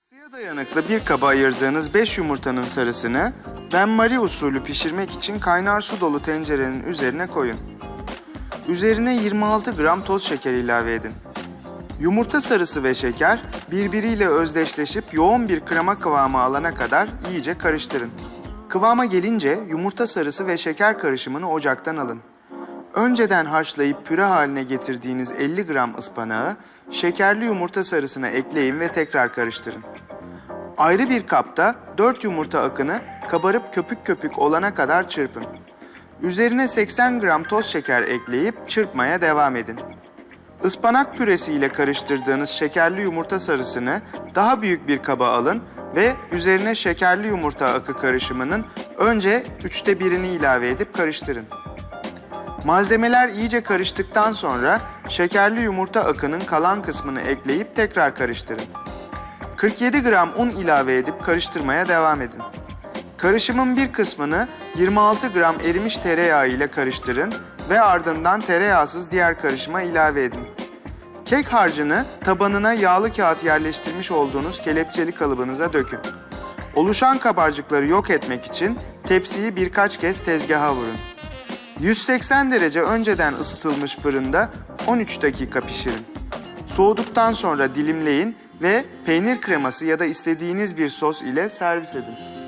Isıya dayanıklı bir kaba ayırdığınız 5 yumurtanın sarısını benmari usulü pişirmek için kaynar su dolu tencerenin üzerine koyun. Üzerine 26 gram toz şeker ilave edin. Yumurta sarısı ve şeker birbiriyle özdeşleşip yoğun bir krema kıvamı alana kadar iyice karıştırın. Kıvama gelince yumurta sarısı ve şeker karışımını ocaktan alın. Önceden haşlayıp püre haline getirdiğiniz 50 gram ıspanağı şekerli yumurta sarısına ekleyin ve tekrar karıştırın. Ayrı bir kapta 4 yumurta akını kabarıp köpük köpük olana kadar çırpın. Üzerine 80 gram toz şeker ekleyip çırpmaya devam edin. Ispanak püresi ile karıştırdığınız şekerli yumurta sarısını daha büyük bir kaba alın ve üzerine şekerli yumurta akı karışımının önce üçte birini ilave edip karıştırın. Malzemeler iyice karıştıktan sonra şekerli yumurta akının kalan kısmını ekleyip tekrar karıştırın. 47 gram un ilave edip karıştırmaya devam edin. Karışımın bir kısmını 26 gram erimiş tereyağı ile karıştırın ve ardından tereyağsız diğer karışıma ilave edin. Kek harcını tabanına yağlı kağıt yerleştirmiş olduğunuz kelepçeli kalıbınıza dökün. Oluşan kabarcıkları yok etmek için tepsiyi birkaç kez tezgaha vurun. 180 derece önceden ısıtılmış fırında 13 dakika pişirin. Soğuduktan sonra dilimleyin ve peynir kreması ya da istediğiniz bir sos ile servis edin.